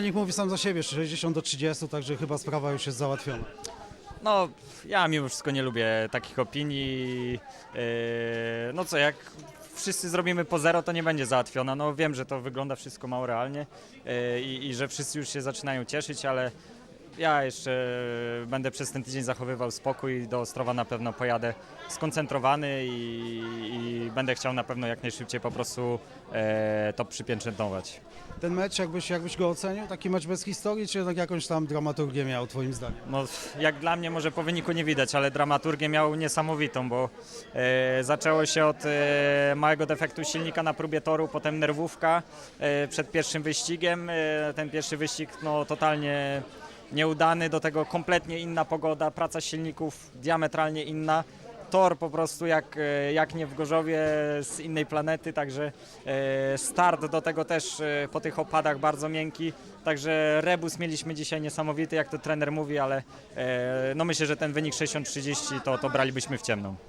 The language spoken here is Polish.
wynik mówi sam za siebie, 60 do 30, także chyba sprawa już jest załatwiona. No, ja mimo wszystko nie lubię takich opinii. Yy, No co, jak wszyscy zrobimy po zero, to nie będzie załatwiona. No wiem, że to wygląda wszystko mało realnie yy, i, i że wszyscy już się zaczynają cieszyć, ale ja jeszcze będę przez ten tydzień zachowywał spokój. Do Ostrowa na pewno pojadę skoncentrowany i, i będę chciał na pewno jak najszybciej po prostu e, to przypieczętować. Ten mecz, jakbyś, jakbyś go ocenił? Taki mecz bez historii, czy jednak jakąś tam dramaturgię miał, twoim zdaniem? No, jak dla mnie może po wyniku nie widać, ale dramaturgię miał niesamowitą, bo e, zaczęło się od e, małego defektu silnika na próbie toru, potem nerwówka e, przed pierwszym wyścigiem. E, ten pierwszy wyścig no, totalnie nieudany, do tego kompletnie inna pogoda, praca silników diametralnie inna. Tor po prostu jak, e, jak nie w Gorzowie z innej planety, także e, start do tego też e, po tych opadach bardzo miękki, także rebus mieliśmy dzisiaj niesamowity, jak to trener mówi, ale no myślę, że ten wynik 60-30 to, to bralibyśmy w ciemną.